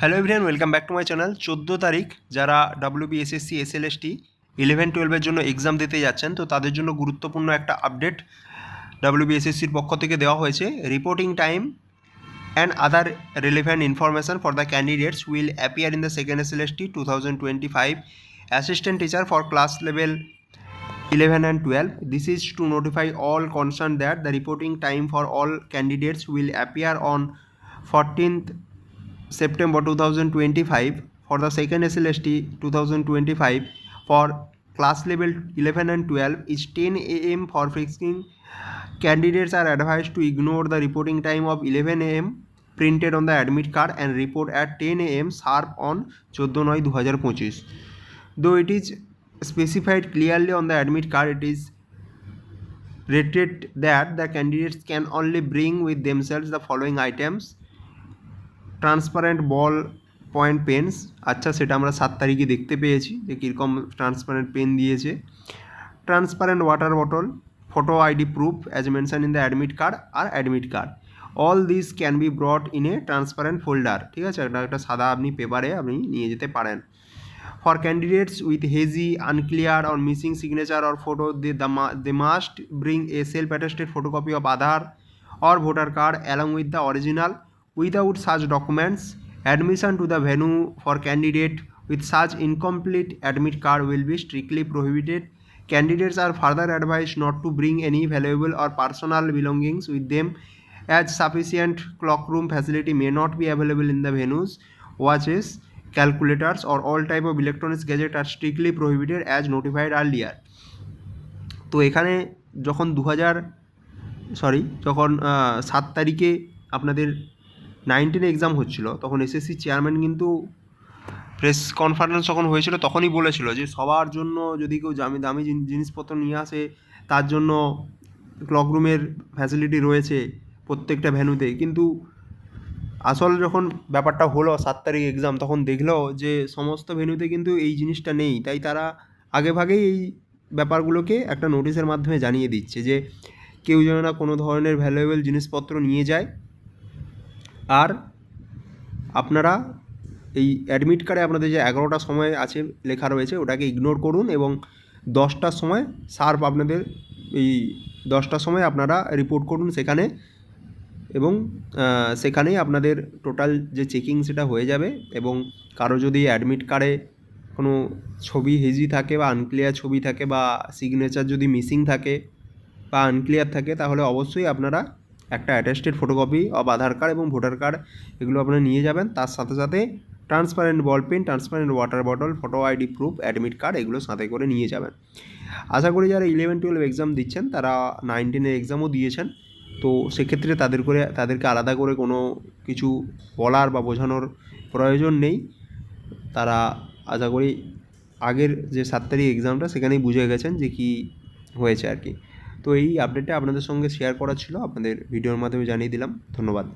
Hello everyone welcome back to my channel চোদ্দ তারিখ, যারা ডাব্লিউবিএসএসসি এসএলএসটি ইলেভেন টুয়েলভের জন্য এক্সাম দিতে যাচ্ছেন, তো তাদের জন্য গুরুত্বপূর্ণ একটা আপডেট ডাব্লিউবিএসএসসির পক্ষ থেকে দেওয়া হয়েছে। Reporting time and other relevant information for the candidates will appear in the second SLST two thousand twenty five assistant teacher for class level eleven and twelve this is to notify all concern that the reporting time for all candidates will appear on 14th september 2025 for the second slst 2025 for class level 11 and 12 is 10 am for fixing. Candidates are advised to ignore the reporting time of 11 am printed on the admit card and report at 10 am sharp on 14 নয় 2025 though it is specified clearly on the admit card it is rated that the candidates can only bring with themselves the following items transparent ball point pens আচ্ছা সেটা আমরা সাত তারিখে দেখতে পেয়েছি যে কীরকম ট্রান্সপারেন্ট পেন দিয়েছে। Transparent water bottle photo ID proof as mention in the admit card R admit card all this can be brought in a transparent folder ঠিক আছে? এটা একটা সাদা আপনি পেপারে আপনি নিয়ে যেতে পারেন। candidates with hazy, unclear, or missing signature or photo, they, the, ma- they must bring a self-attested photocopy of Aadhaar or voter card along with the original. Without such documents admission to the venue for candidate with such incomplete admit card will be strictly prohibited candidates are further advised not to bring any valuable or personal belongings with them as sufficient cloak room facility may not be available in the venues watches calculators or all type of electronics gadget are strictly prohibited as notified earlier তো এখানে যখন দু হাজার sorry যখন সাত তারিখে আপনাদের নাইনটিনে এক্সাম হচ্ছিল, তখন এসএসসি চেয়ারম্যান কিন্তু প্রেস কনফারেন্স যখন হয়েছিল, তখনই বলেছিল যে সবার জন্য যদি কেউ দামি দামি জিনিসপত্র নিয়ে আসে, তার জন্য ক্লকরুমের ফ্যাসিলিটি রয়েছে প্রত্যেকটা ভ্যানুতে কিন্তু আসল যখন ব্যাপারটা হলো সাত তারিখ এক্সাম তখন দেখল যে সমস্ত ভেন্যুতে কিন্তু এই জিনিসটা নেই। তাই তারা আগেভাগেই এই ব্যাপারগুলোকে একটা নোটিশের মাধ্যমে জানিয়ে দিচ্ছে যে কেউ যেন না কোনো ধরনের ভ্যালুয়েবল জিনিসপত্র নিয়ে যায়। আর আপনারা এই অ্যাডমিট কার্ডে আপনাদের যে এগারোটার সময় আছে লেখা রয়েছে, ওটাকে ইগনোর করুন এবং দশটার সময় শার্প আপনাদের এই দশটার সময় আপনারা রিপোর্ট করুন সেখানে এবং সেখানেই আপনাদের টোটাল যে চেকিং সেটা হয়ে যাবে এবং কারও যদি অ্যাডমিট কার্ডে কোনো ছবি হেজি থাকে বা আনক্লিয়ার ছবি থাকে বা সিগনেচার যদি মিসিং থাকে বা আনক্লিয়ার থাকে, তাহলে অবশ্যই আপনারা একটা attested photocopy of Aadhaar card এবং ভোটার কার্ড এগুলো আপনারা নিয়ে যাবেন। তার সাথে সাথে transparent ball pen transparent water bottle photo ID proof admit card এগুলো সাথে করে নিয়ে যাবেন। আশা করি যারা ইলেভেন টুয়েলভ এক্সাম দিচ্ছেন, তারা নাইনটিনের এক্সামও দিয়েছেন। তো সেক্ষেত্রে তাদের করে, তাদেরকে আলাদা করে কোনো কিছু বলার বা বোঝানোর প্রয়োজন নেই। তারা আশা করি আগের যে সাত তারিখ এক্সামটা সেখানেই বুঝে গেছেন যে কী হয়েছে আর কি। তো এই আপডেটটা আপনাদের সঙ্গে শেয়ার করা ছিল। আপনাদের ভিডিওর মাধ্যমে জানিয়ে দিলাম। ধন্যবাদ।